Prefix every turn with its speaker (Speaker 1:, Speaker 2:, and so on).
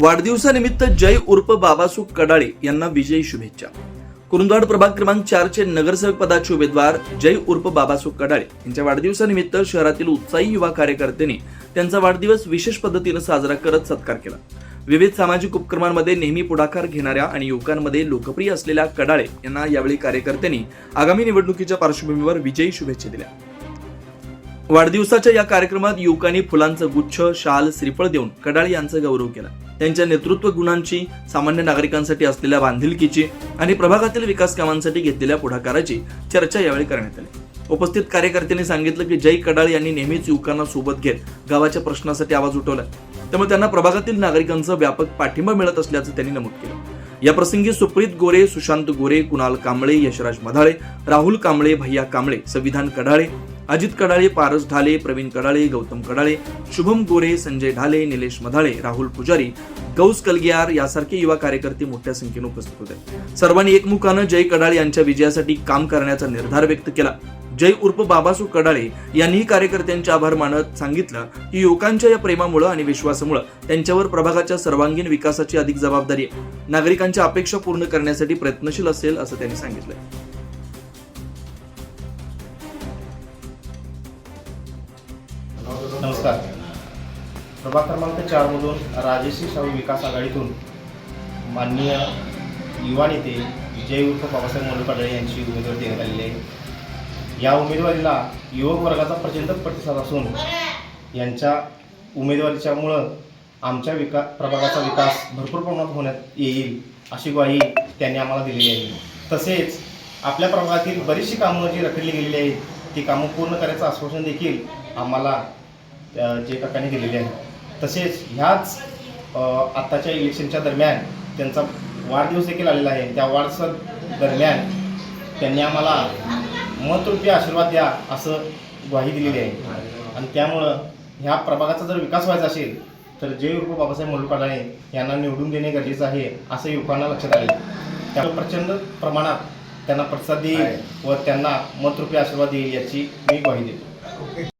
Speaker 1: वाढदिवसानिमित्त जय उर्फ बाबासू कडाळे यांना विजयी शुभेच्छा. कुरुंदवाड प्रभाग क्रमांक चारचे नगरसेवक पदाचे उमेदवार जय उर्फ बाबासू कडाळे यांच्या वाढदिवसानिमित्त शहरातील उत्साही युवा कार्यकर्त्यांनी त्यांचा वाढदिवस विशेष पद्धतीनं साजरा करत सत्कार केला. विविध सामाजिक उपक्रमांमध्ये नेहमी पुढाकार घेणाऱ्या आणि युवकांमध्ये लोकप्रिय असलेल्या कडाळे यांना यावेळी कार्यकर्त्यांनी आगामी निवडणुकीच्या पार्श्वभूमीवर विजयी शुभेच्छा दिल्या. वाढदिवसाच्या या कार्यक्रमात युवकांनी फुलांचं गुच्छ शाल श्रीफळ देऊन कडाळे यांचा गौरव केला. त्यांच्या नेतृत्व गुणांची सामान्य नागरिकांसाठी असलेल्या बांधिलकीची आणि प्रभागातील विकास कामांसाठी घेतलेल्या पुढाकाराची चर्चा यावेळी करण्यात आली. उपस्थित कार्यकर्त्यांनी सांगितलं की जय कडाळे यांनी नेहमीच युवकांना सोबत घेत गावाच्या प्रश्नासाठी आवाज उठवला त्यामुळे त्यांना प्रभागातील नागरिकांचा व्यापक पाठिंबा मिळत असल्याचं त्यांनी नमूद केलं. या प्रसंगी सुप्रीत गोरे सुशांत गोरे कुणाल कांबळे यशराज मधाळे राहुल कांबळे भैया कांबळे संविधान कडाळे अजित कडाळे पारस ढाले प्रवीण कडाळे गौतम कडाळे शुभम गोरे संजय ढाले निलेश मधाळे राहुल पुजारी गौस कलगियार यासारखे युवा कार्यकर्ते मोठ्या संख्येने उपस्थित होते. सर्वांनी एकमुखानं जय कडाळे यांच्या विजयासाठी काम करण्याचा निर्धार व्यक्त केला. जय उर्फ बाबासू कडाळे यांनीही कार्यकर्त्यांचे आभार मानत सांगितलं की युवकांच्या या प्रेमामुळे आणि विश्वासामुळे त्यांच्यावर प्रभागाच्या सर्वांगीण विकासाची अधिक जबाबदारी आहे. नागरिकांच्या अपेक्षा पूर्ण करण्यासाठी प्रयत्नशील असेल असं त्यांनी सांगितलं
Speaker 2: नमस्कार. प्रभाग क्रमांक चारमधून राजेश्री शाहू विकास आघाडीतून माननीय युवा नेते विजय उर्फ बाबासाहेब मोलपाडळे यांची उमेदवारी देण्यात आलेली आहे. या उमेदवारीला युवक वर्गाचा प्रचंड प्रतिसाद असून यांच्या उमेदवारीच्यामुळं आमच्या विका प्रभागाचा विकास भरपूर प्रमाणात होण्यात येईल अशी ग्वाही त्यांनी आम्हाला दिलेली आहे. तसेच आपल्या प्रभागातील बरीचशी कामं जी रखडली गेलेली आहेत ती कामं पूर्ण करायचं आश्वासन देखील आम्हाला जे काकांनी दिलेले आहे तसेच ह्याच आत्ताच्या इलेक्शनच्या दरम्यान त्यांचा वाढदिवस देखील आलेला आहे. त्या वाढदिवसा दरम्यान त्यांनी आम्हाला मतरूपी आशीर्वाद द्या असं ग्वाही दिलेली आहे. आणि त्यामुळं ह्या प्रभागाचा जर विकास व्हायचा असेल तर जय उर्फ बाबासाहेब मुलपाडाळे यांना निवडून देणे गरजेचं आहे असं युवकांना लक्षात आले. त्यामुळे प्रचंड प्रमाणात त्यांना प्रतिसाद देईल व त्यांना मतरूपी आशीर्वाद देईल याची मी ग्वाही देतो.